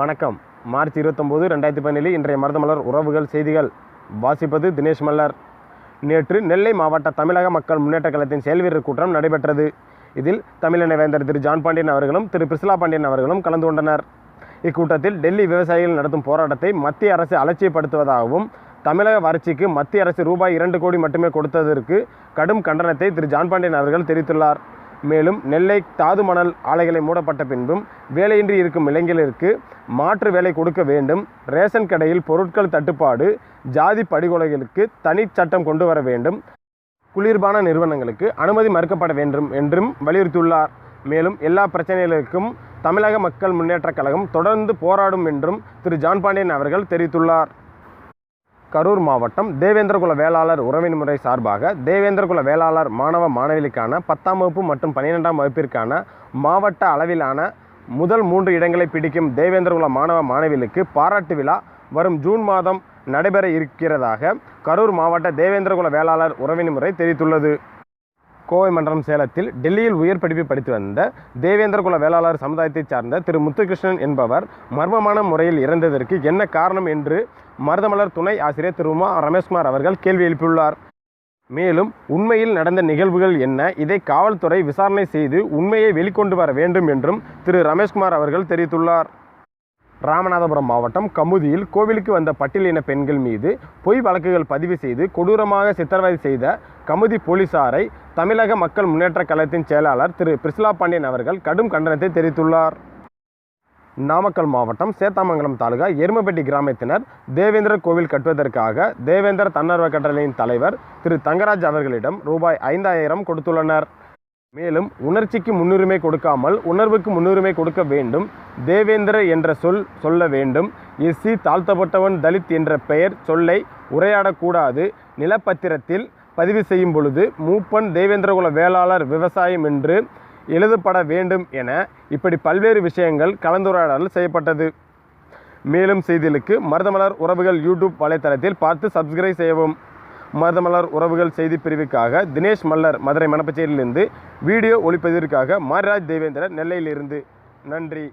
வணக்கம். மார்ச் இருபத்தொம்போது ரெண்டாயிரத்தி பதினேழு. இன்றைய மருதமலர் உறவுகள் செய்திகள். வாசிப்பது தினேஷ் மல்லர். நேற்று நெல்லை மாவட்ட தமிழக மக்கள் முன்னேற்ற கழகத்தின் செயல்வீரர் கூட்டம் நடைபெற்றது. இதில் தமிழன வேந்தர் திரு ஜான் பாண்டியன் அவர்களும் திரு பிரிசிலா பாண்டியன் அவர்களும் கலந்து கொண்டனர். இக்கூட்டத்தில் டெல்லி விவசாயிகள் நடத்தும் போராட்டத்தை மத்திய அரசு அலட்சியப்படுத்துவதாகவும் தமிழக வறட்சிக்கு மத்திய அரசு ரூபாய் இரண்டு கோடி மட்டுமே கொடுத்ததற்கு கடும் கண்டனத்தை திரு ஜான் பாண்டியன் அவர்கள் தெரிவித்துள்ளார். மேலும் நெல்லை தாது மணல் ஆலைகளை மூடப்பட்ட பின்பும் வேலையின்றி இருக்கும் இளைஞர்களுக்கு மாற்று வேலை கொடுக்க வேண்டும். ரேஷன் கடையில் பொருட்கள் தட்டுப்பாடு ஜாதி படுகொலைகளுக்கு தனி சட்டம் கொண்டு வர வேண்டும். குளிர்பான நிறுவனங்களுக்கு அனுமதி மறுக்கப்பட வேண்டும் என்றும் வலியுறுத்தியுள்ளார். மேலும் எல்லா பிரச்சனைகளுக்கும் தமிழக மக்கள் முன்னேற்றக் கழகம் தொடர்ந்து போராடும் என்றும் திரு. ஜான் பாண்டியன் அவர்கள் தெரிவித்துள்ளார். கரூர் மாவட்டம் தேவேந்திரகுல வேளாளர் உறவின் முறை சார்பாக தேவேந்திரகுல வேளாளர் மாணவ மாணவிகளுக்கான பத்தாம் வகுப்பு மற்றும் பன்னிரெண்டாம் வகுப்பிற்கான மாவட்ட அளவிலான முதல் மூன்று இடங்களை பிடிக்கும் தேவேந்திரகுல மாணவ மாணவிகளுக்கு பாராட்டு விழா வரும் ஜூன் மாதம் நடைபெற இருக்கிறதாக கரூர் மாவட்ட தேவேந்திரகுல வேளாளர் உறவின் முறை தெரிவித்துள்ளது. கோவை மண்டலம் சேலத்தில் டெல்லியில் உயர் படிப்பு படித்து வந்த தேவேந்திரகுல வேளாளர் சமுதாயத்தைச் சார்ந்த திரு முத்துகிருஷ்ணன் என்பவர் மர்மமான முறையில் இறந்ததற்கு என்ன காரணம் என்று மருதமலர் துணை ஆசிரியர் திரு உமா ரமேஷ்குமார் அவர்கள் கேள்வி எழுப்பியுள்ளார். மேலும் உண்மையில் நடந்த நிகழ்வுகள் என்ன? இதை காவல்துறை விசாரணை செய்து உண்மையை வெளிக்கொண்டு வர வேண்டும் என்றும் திரு ரமேஷ்குமார் அவர்கள் தெரிவித்துள்ளார். ராமநாதபுரம் மாவட்டம் கமுதியில் கோவிலுக்கு வந்த பட்டியலின பெண்கள் மீது பொய் வழக்குகள் பதிவு செய்து கொடூரமாக சித்திரவதை செய்த கமுதி போலீசாரை தமிழக மக்கள் முன்னேற்ற கழகத்தின் செயலாளர் திரு. பிரிசிலா பாண்டியன் அவர்கள் கடும் கண்டனத்தை தெரிவித்துள்ளார். நாமக்கல் மாவட்டம் சேத்தாமங்கலம் தாலுகா எருமப்பட்டி கிராமத்தினர் தேவேந்திர கோவில் கட்டுவதற்காக தேவேந்திர தன்னார்வ கட்டளையின் தலைவர் திரு. தங்கராஜ் அவர்களிடம் ரூபாய் ஐந்தாயிரம் கொடுத்துள்ளனர். மேலும் உணர்ச்சிக்கு முன்னுரிமை கொடுக்காமல் உணர்வுக்கு முன்னுரிமை கொடுக்க வேண்டும் தேவேந்திர என்ற சொல் சொல்ல வேண்டும் எஸ்சி தாழ்த்தப்பட்டவன் தலித் என்ற பெயர் சொல்லை உரையாடக்கூடாது நிலப்பத்திரத்தில் பதிவு செய்யும் பொழுது மூப்பன் தேவேந்திரகுல வேளாளர் விவசாயம் என்று எழுதப்பட வேண்டும் என இப்படி பல்வேறு விஷயங்கள் கலந்துரையாடல் செய்யப்பட்டது. மேலும் செய்திகளுக்கு மருதமலர் உறவுகள் யூடியூப் வலைத்தளத்தில் பார்த்து சப்ஸ்கிரைப் செய்யவும். மருதமலர் உறவுகள் செய்தி பிரிவுக்காக தினேஷ் மல்லர் மதுரை மணப்பச்சேரியிலிருந்து வீடியோ ஒளிப்பதிவிற்காக மாரிராஜ் தேவேந்திரன் நெல்லையிலிருந்து. நன்றி.